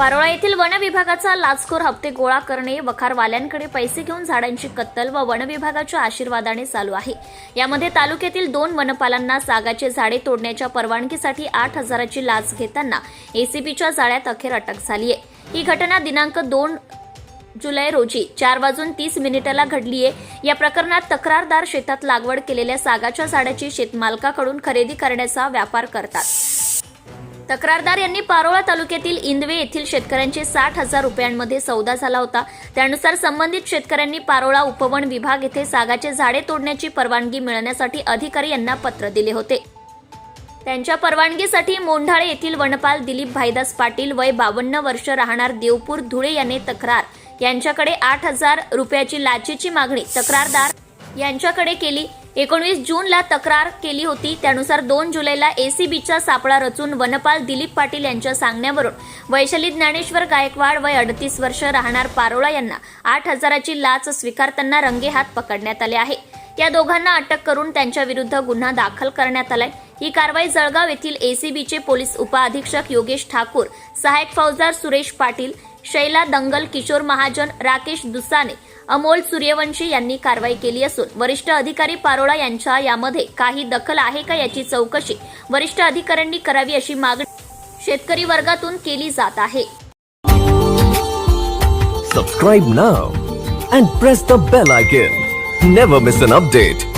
पारोळा येथील वन विभागाचा लाचखोर हप्ते गोळा करणे वखारवाल्यांकडे पैसे घेऊन झाडांची कत्तल व वन विभागाच्या आशीर्वादाने चालू आहे. यामध्ये तालुक्यातील दोन वनपालांना सागाचे झाडे तोडण्याच्या परवानगीसाठी आठ हजाराची लाच घेताना एसीबीच्या जाळ्यात अखेर अटक झाली आहे. ही घटना दिनांक दोन जुलै रोजी चार वाजून तीस मिनिटाला घडली आहे. या प्रकरणात तक्रारदार शेतात लागवड केलेल्या सागाच्या झाडाची शेतमालकाकडून खरेदी करण्याचा व्यापार करतात. तक्रारदार यांनी पारोळा तालुक्यातील इंदवे येथील शेतकऱ्यांचे साठ हजार रुपयांमध्ये सौदा झाला होता. त्यानुसार संबंधित शेतकऱ्यांनी पारोळा उपवन विभाग येथे सागाचे झाडे तोडण्याची परवानगी मिळवण्यासाठी अधिकारी यांना पत्र दिले होते. त्यांच्या परवानगीसाठी मोंढाळे येथील वनपाल दिलीप भाईदास पाटील वय बावन्न वर्ष राहणार देवपूर धुळे याने तक्रार. यांच्याकडे आठ हजार रुपयाची लाचेची मागणी तक्रारदार यांच्याकडे केली. एकोणवीस जूनला तक्रार केली होती. त्यानुसार दोन जुलैला एसीबीचा सापळा रचून वनपाल दिलीप पाटील यांच्या सांगण्यावरून वैशाली ज्ञानेश्वर गायकवाड वय अडतीस वर्ष राहणार पारोळा यांना आठ हजाराची लाच स्वीकारताना रंगेहात पकडण्यात आले आहे. या दोघांना अटक करून त्यांच्या विरुद्ध गुन्हा दाखल करण्यात आलाय. ही कारवाई जळगाव येथील एसीबीचे पोलीस उपअधीक्षक योगेश ठाकूर सहायक फौजदार सुरेश पाटील शैला दंगल किशोर महाजन राकेश दुसाने अमोल सूर्यवंशी यांनी कारवाई केली असून वरिष्ठ अधिकारी पारोळा यांच्या यामध्ये काही दखल आहे का याची चौकशी वरिष्ठ अधिकाऱ्यांनी करावी अशी मागणी शेतकरी वर्गातून केली जात आहे. Subscribe now and press the bell icon never miss an update